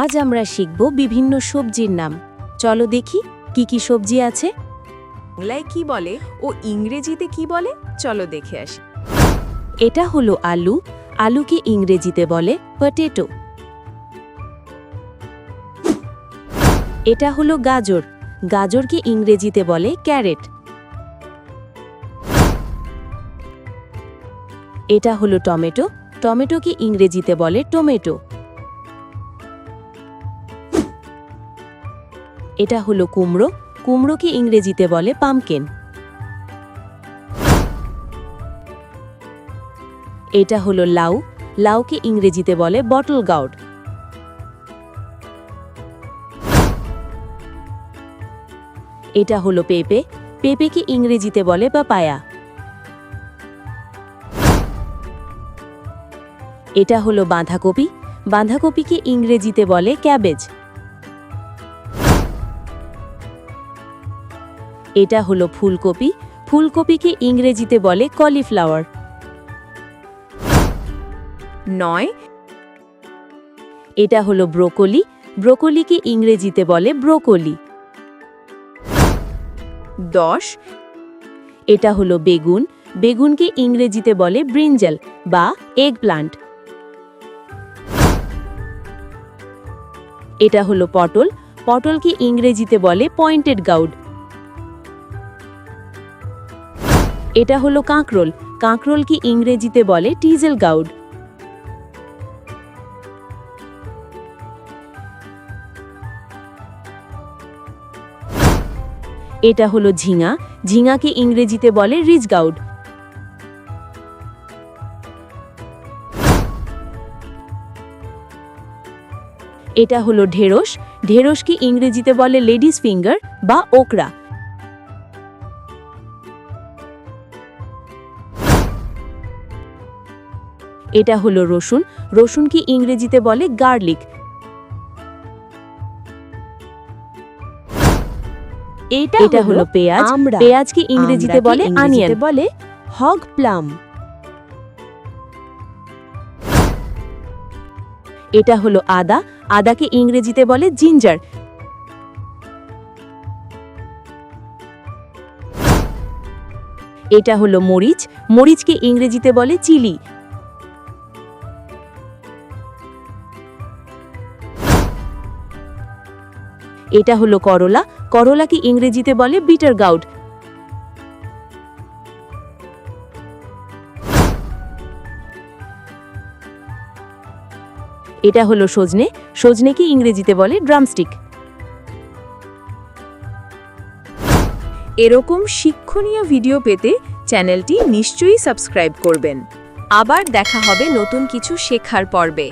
আজ আমরা শিখব বিভিন্ন সবজির নাম। চলো দেখি কি কি সবজি আছে। বাংলায় কি বলে ও ইংরেজিতে কি বলে? চলো দেখে আসি। এটা হলো আলু। আলুকে ইংরেজিতে বলে পটেটো এটা হলো গাজর। গাজরকে ইংরেজিতে বলে ক্যারেট। এটা হলো টমেটো। টমেটোকে ইংরেজিতে বলে টমেটো। এটা হলো কুমড়ো। কুমড়োকে ইংরেজিতে বলে পামকেন এটা হলো লাউ। লাউকে ইংরেজিতে বলে বটল গাউড এটা হলো পেঁপে। পেঁপেকে ইংরেজিতে বলে পাপায়া এটা হলো বাঁধাকপি। বাঁধাকপিকে ইংরেজিতে বলে ক্যাবেজ এটা হলো ফুলকপি। ফুলকপিকে ইংরেজিতে বলে কলিফ্লাওয়ার। নয়। এটা হলো ব্রোকলি। ব্রোকলিকে ইংরেজিতে বলে ব্রোকলি। দশ। এটা হলো বেগুন। বেগুনকে ইংরেজিতে বলে ব্রিঞ্জাল বা এগ প্লান্ট এটা হলো পটল। পটলকে ইংরেজিতে বলে পয়েন্টেড গাউড। এটা হলো কাঁকরোল। কাঁকরোল কি ইংরেজিতে বলে টিজেল গাউড এটা হলো ঝিঙা। ঝিঙাকে ইংরেজিতে বলে রিচ গাউড এটা হলো ঢেঁড়স। ঢেঁড়সকে ইংরেজিতে বলে লেডিস ফিঙ্গার বা ওকরা। এটা হলো রসুন। রসুনকে ইংরেজিতে বলে গার্লিক। এটা এটা হলো পেঁয়াজ। আমরা। পেঁয়াজকে ইংরেজিতে বলে আনিয়ন। বলে হগ প্লাম। এটা হলো আদা। আদাকে ইংরেজিতে বলে জিঞ্জার। এটা হলো মরিচ। মরিচকে ইংরেজিতে বলে চিলি। এটা হলো করলা। করলাকে ইংরেজিতে বলে বিটার গাউড এটা হলো সজনে। সজনেকে ইংরেজিতে বলে ড্রামস্টিক এরকম শিক্ষণীয় ভিডিও পেতে চ্যানেলটি নিশ্চয়ই সাবস্ক্রাইব করবেন। আবার দেখা হবে নতুন কিছু শেখার পর্বে।